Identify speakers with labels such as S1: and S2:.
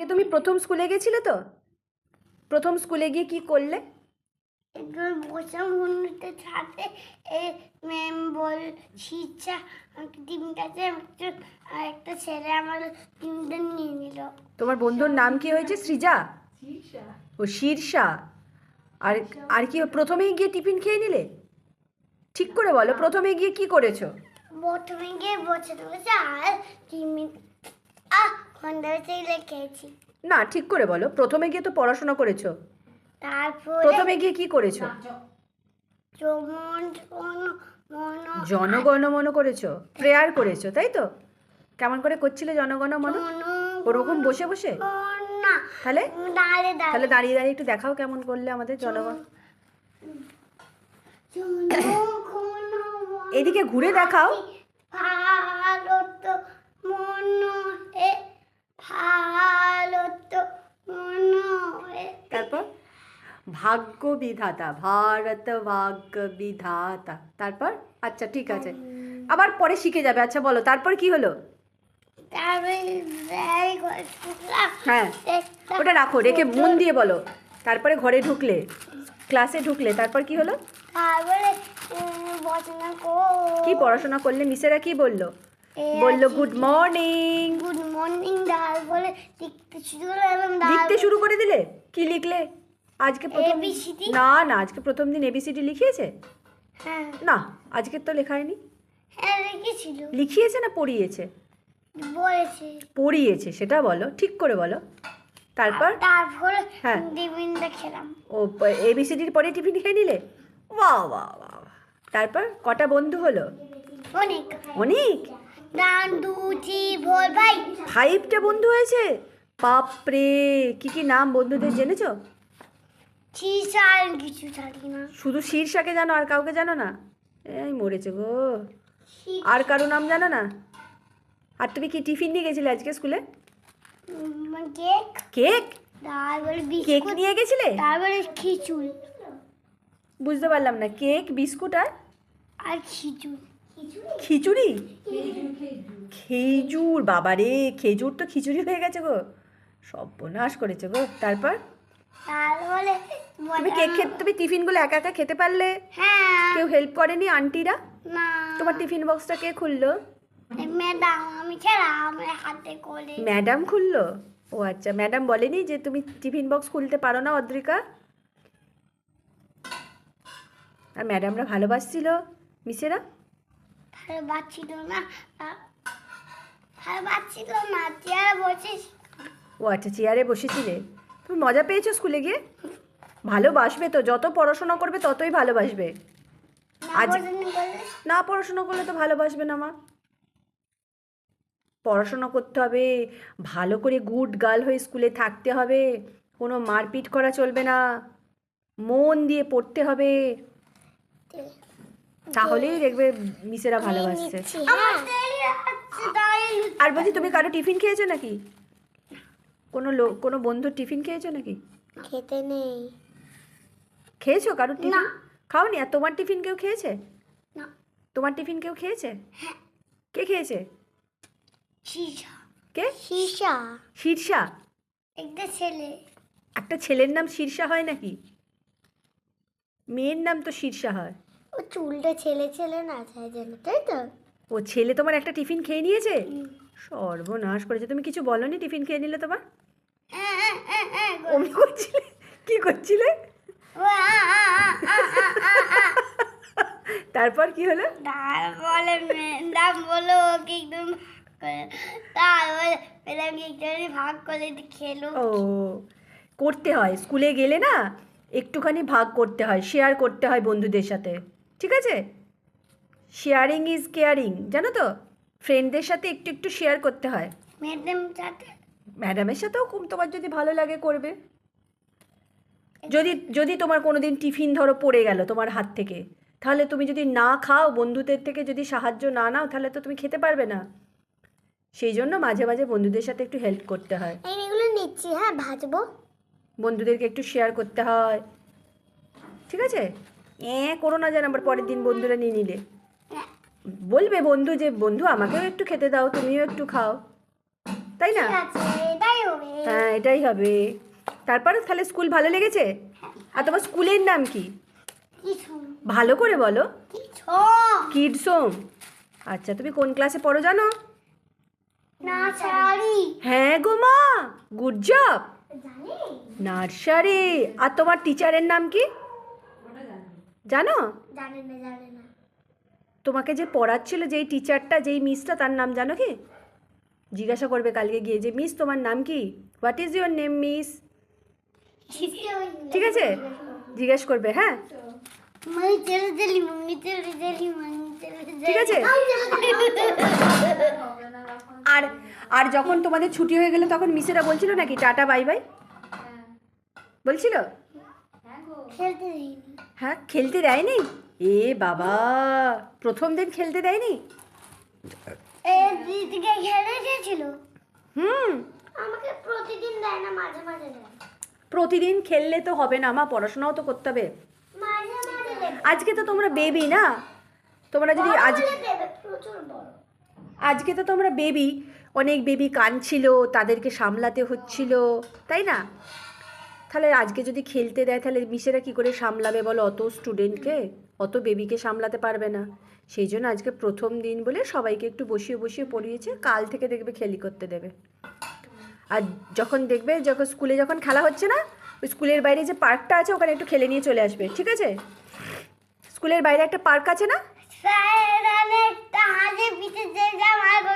S1: এ তুমি প্রথম স্কুলে গেছিলে তো? প্রথম স্কুলে গিয়ে কি করলে?
S2: একজন বসে বন্ধুতে সাথে এ ম্যাম বল শিক্ষা কাছে একটা ছেলে আমার টিমটা নিয়ে নিল।
S1: তোমার বন্ধুর নাম কি হয়েছে? সৃজা? ও শীর্ষা আর আর কি প্রথমেই গিয়ে টিফিন খেয়ে নিলে? ঠিক করে বলো প্রথমে গিয়ে কি করেছ?
S2: প্রথমে গিয়ে বসে বসে আর টিম আহ ঘণ্টা ছেলে খেয়েছি
S1: না ঠিক করে বলো। প্রথমে গিয়ে তো পড়াশোনা করেছ।
S2: তারপরে
S1: প্রথমে গিয়ে কি করেছ?
S2: জনগণ মন। মন
S1: করেছ? প্রেয়ার করেছ তাই তো? কেমন করে করছিলে জনগণমন ওরকম বসে বসে?
S2: না।
S1: তাহলে? তাহলে দাঁড়িয়ে দাঁড়িয়ে একটু দেখাও কেমন করলে আমাদের জনগণ। এদিকে ঘুরে দেখাও
S2: ভালো তো মনে হয় ভালো তো মনে হয়
S1: তারপর? ভাগ্য বিধাতা ভারত ভাগ্য বিধাতা তারপর? আচ্ছা ঠিক আছে। আবার পরে শিখে যাবে। আচ্ছা বলো, তারপর কি হলো? হ্যাঁ ওটা রাখো, রেখে মন দিয়ে বলো। তারপরে ঘরে ঢুকলে, ক্লাসে ঢুকলে, তারপর কি হলো? কি পড়াশোনা করলে? মিসেরা কি বলল? বলল, গুড মর্নিং।
S2: Good morning. লিখতে শুরু করলাম
S1: লিখতে শুরু করে দিলে? কি লিখলে? আজকে প্রথম? না না আজকে প্রথম দিন এবিসিডি লিখিয়েছে?
S2: হ্যাঁ।
S1: না আজকে তো লেখা হয়নি
S2: হ্যাঁ লিখেছিল।
S1: লিখিয়েছে না পড়িয়েছে?
S2: বলেছে।
S1: পড়িয়েছে সেটা বলো ঠিক করে বলো। তারপর?
S2: তারপরে
S1: হ্যাঁ।
S2: টিফিনটা খেলাম
S1: ও এবিসিডির পরে টিফিন খেয়ে নিলে? বাহ বাহ বাহ। তারপর? কটা বন্ধু হলো?
S2: অনেক।
S1: অনেক?
S2: দু ভাই।
S1: ফাইভটা বন্ধু হয়েছে? বাপরে কি কি নাম বন্ধুদের জেনেছো?
S2: চিজ কিছু জানি না।
S1: শুধু শীর্ষাকে জানো আর কাউকে জানো না? এই মরেছে গো। আর কারও নাম জানো না? আর তুমি কি টিফিন নিয়ে গেছিলে আজকে স্কুলে?
S2: কেক?
S1: কেক?
S2: তারপরে
S1: কেক নিয়ে গেছিলে?
S2: তারপরে খিচুড়ি।
S1: বুঝতে পারলাম না কেক বিস্কুট আর?
S2: আর খিচুড়ি।
S1: খিচুড়ি? খেজুর বাবারে খেজুর তো খিচুড়ি হয়ে গেছে গো। সর্বনাশ করেছে গো। তারপর? তুমি কেক খেতে তুমি টিফিনগুলো একা একা খেতে পারলে?
S2: হ্যাঁ।
S1: কেউ হেল্প করেনি আন্টিরা? তোমার টিফিন বক্সটা কে খুললো?
S2: ম্যাডাম আমি খেলাম হাতে করে
S1: ম্যাডাম খুললো? ও আচ্ছা ম্যাডাম বলেনি যে তুমি টিফিন বক্স খুলতে পারো না অদ্রিকা? আর ম্যাডামরা ভালোবাসছিল? মিসেরা?
S2: বাচ্ছিল না। আ- ভালো বাচ্ছিল না চেয়ারে বসে
S1: ও আচ্ছা চেয়ারে বসেছিলে তুমি মজা পেয়েছ স্কুলে গিয়ে? ভালোবাসবে তো যত পড়াশোনা করবে ততই ভালোবাসবে। আজ- না পড়াশোনা করলে তো ভালোবাসবে না মা। পড়াশোনা করতে হবে ভালো করে গুড গার্ল হয়ে স্কুলে থাকতে হবে কোনো মারপিট করা চলবে না। মন দিয়ে পড়তে হবে। তাহলেই দেখবে মিসেরা ভালোবাসছে।
S2: তাই
S1: আর বলছি তুমি কারও টিফিন খেয়েছো নাকি? কোনো লোক কোনো বন্ধুর টিফিন খেয়েছো নাকি?
S2: খেতে নেই।
S1: খেয়েছো কারও টিফিন? খাওনি? আর তোমার টিফিন কেউ খেয়েছে?
S2: না।
S1: তোমার টিফিন কেউ খেয়েছে? কে খেয়েছে? কে?
S2: শীষা
S1: শীর্ষা
S2: একটা ছেলে।
S1: একটা ছেলের নাম শীর্ষা হয় নাকি? মেয়ের নাম তো শীর্ষা হয়।
S2: ও চুলটা ছেলে ছেলে না চাই যেন তাই তো?
S1: ও ছেলে তোমার একটা টিফিন খেয়ে নিয়েছে? সর্বনাশ করেছে। তুমি কিছু বলনি টিফিন খেয়ে নিলে তোমার? অমনি করছিলে? কি করছিলে? তারপর কি হলো?
S2: তারপরে ম্যাডাম বলো ওকে একদম তারপরে একটুখানি ভাগ করে খেলো
S1: ও করতে হয়। স্কুলে গেলে না একটুখানি ভাগ করতে হয় শেয়ার করতে হয় বন্ধুদের সাথে। ঠিক আছে? শেয়ারিং ইজ কেয়ারিং জানো তো? ফ্রেন্ডদের সাথে একটু একটু শেয়ার করতে হয়।
S2: ম্যাডাম সাথে
S1: ম্যাডামের সাথেও খুব তোমার যদি ভালো লাগে করবে। যদি যদি তোমার কোনো দিন টিফিন ধরো পড়ে গেল তোমার হাত থেকে তাহলে তুমি যদি না খাও বন্ধুদের থেকে যদি সাহায্য না নাও তাহলে তো তুমি খেতে পারবে না। সেই জন্য মাঝে মাঝে বন্ধুদের সাথে একটু হেল্প করতে হয়।
S2: এগুলো নিচ্ছি হ্যাঁ ভাজবো।
S1: বন্ধুদেরকে একটু শেয়ার করতে হয়। ঠিক আছে? এ করো না যেন আবার পরের দিন বন্ধুরা নিয়ে নিলে। বলবে বন্ধু যে বন্ধু আমাকেও একটু খেতে দাও তুমিও একটু খাও। তাই না? হ্যাঁ এটাই হবে। তারপর তাহলে স্কুল ভালো লেগেছে? আর তোমার স্কুলের নাম কি? ভালো করে বলো।
S2: কিছু।
S1: কিডস হোম আচ্ছা তুমি কোন ক্লাসে পড়ো জানো?
S2: না
S1: হ্যাঁ গো মা গুড জব। নার্সারি। আর তোমার টিচারের নাম কি? জানো?
S2: জানে না জানে না।
S1: তোমাকে যে পড়াচ্ছিল যেই টিচারটা যেই মিসটা তার নাম জানো কি? জিজ্ঞাসা করবে কালকে গিয়ে যে মিস তোমার নাম কি? What is your name miss ঠিক আছে? জিজ্ঞেস করবে হ্যাঁ?
S2: মামি চলে চলি
S1: ঠিক আছে? আর আর যখন তোমাদের ছুটি হয়ে গেলে তখন মিসেরা বলছিল নাকি টাটা বাই বাই বলছিল?
S2: খেলতে
S1: হ্যাঁ খেলতে দেয়নি? এ বাবা প্রথম দিন খেলতে দেয়নি?
S2: দিদিকে খেলে গেছিল
S1: হুম।
S2: আমাকে প্রতিদিন দেয় না মাঝে মাঝে দেয়।
S1: প্রতিদিন খেললে তো হবে না মা পড়াশোনাও তো করতে হবে। আজকে তো তোমরা বেবি না? তোমরা যদি আজ আজকে তো তোমরা বেবি অনেক বেবি কাঁদছিল তাদেরকে সামলাতে হচ্ছিল তাই না? তাহলে আজকে যদি খেলতে দেয়, তাহলে মিসেরা কী করে সামলাবে বলো? অত স্টুডেন্টকে অত বেবিকে সামলাতে পারবে না। সেই জন্য আজকে প্রথম দিন বলে সবাইকে একটু বসিয়ে বসিয়ে পড়িয়েছে, কাল থেকে দেখবে খেলি করতে দেবে। আর যখন দেখবে, যখন স্কুলে যখন খেলা হচ্ছে না স্কুলের বাইরে যে পার্কটা আছে, ওখানে একটু খেলে নিয়ে চলে আসবে, ঠিক আছে? স্কুলের বাইরে একটা পার্ক আছে না?